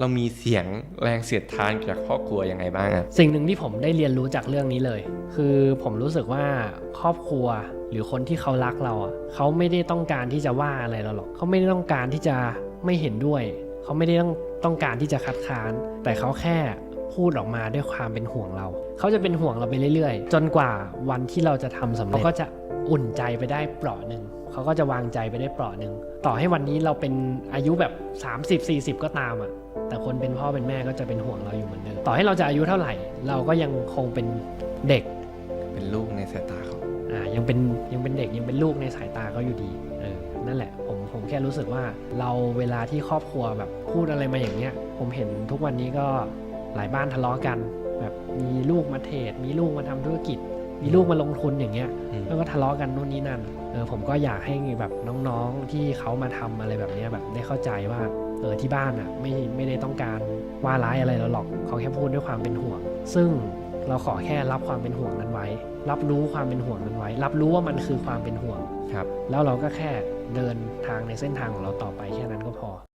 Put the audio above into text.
เรามีเสียงแรงเสียดทานจากครอบครัวยังไงบ้างอะสิ่งหนึ่งที่ผมได้เรียนรู้จากเรื่องนี้เลย คือผมรู้สึกว่าครอบครัวหรือคนที่เขารักเราอะเขาไม่ได้ต้องการที่จะว่าอะไรเราหรอกเขาไม่ได้ต้องการที่จะไม่เห็นด้วย เขาไม่ได้ต้องต้องการที่จะคัดค้าน แต่เขาแค่พูดออกมาด้วยความเป็นห่วงเรา เขาจะเป็นห่วงเราไปเรื่อย ๆ จนกว่าวันที่เราจะทำสำเร็จเขาก็จะอุ่นใจไปได้เปราะหนึ่ง เขาก็จะวางใจไปได้เปราะหนึ่งต่อให้วันนี้เราเป็นอายุแบบ 30-40 ก็ตามอะแต่คนเป็นพ่อเป็นแม่ก็จะเป็นห่วงเราอยู่เหมือนเดิมต่อให้เราจะอายุเท่าไหร่ เราก็ยังคงเป็นเด็กเป็นลูกในสายตาเขาอ่ายังเป็นยังเป็นเด็กยังเป็นลูกในสายตาเขาอยู่ดีเออนั่นแหละผมผมแค่รู้สึกว่าเราเวลาที่ครอบครัวแบบพูดอะไรมาอย่างเนี้ย ผมเห็นทุกวันนี้ก็หลายบ้านทะเลาะกัน แบบมีลูกมาเทรดมีลูกมาทำธุรกิจ มีลูกมาลงทุนอย่างเงี้ยอืมแล้วก็ทะเลาะกันนู่นนี่นั่นเออผมก็อยากให้แบบน้องๆที่เขามาทำอะไรแบบเนี้ยแบบได้เข้าใจว่าเออที่บ้านอะไม่ไม่ได้ต้องการว่าร้ายอะไรเราหรอกเขาแค่พูดด้วยความเป็นห่วง ซึ่งเราขอแค่รับความเป็นห่วงนั้นไว้ รับรู้ความเป็นห่วงนั้นไว้ รับรู้ว่ามันคือความเป็นห่วงครับ แล้วเราก็แค่เดินทางในเส้นทางของเราต่อไปแค่นั้นก็พอ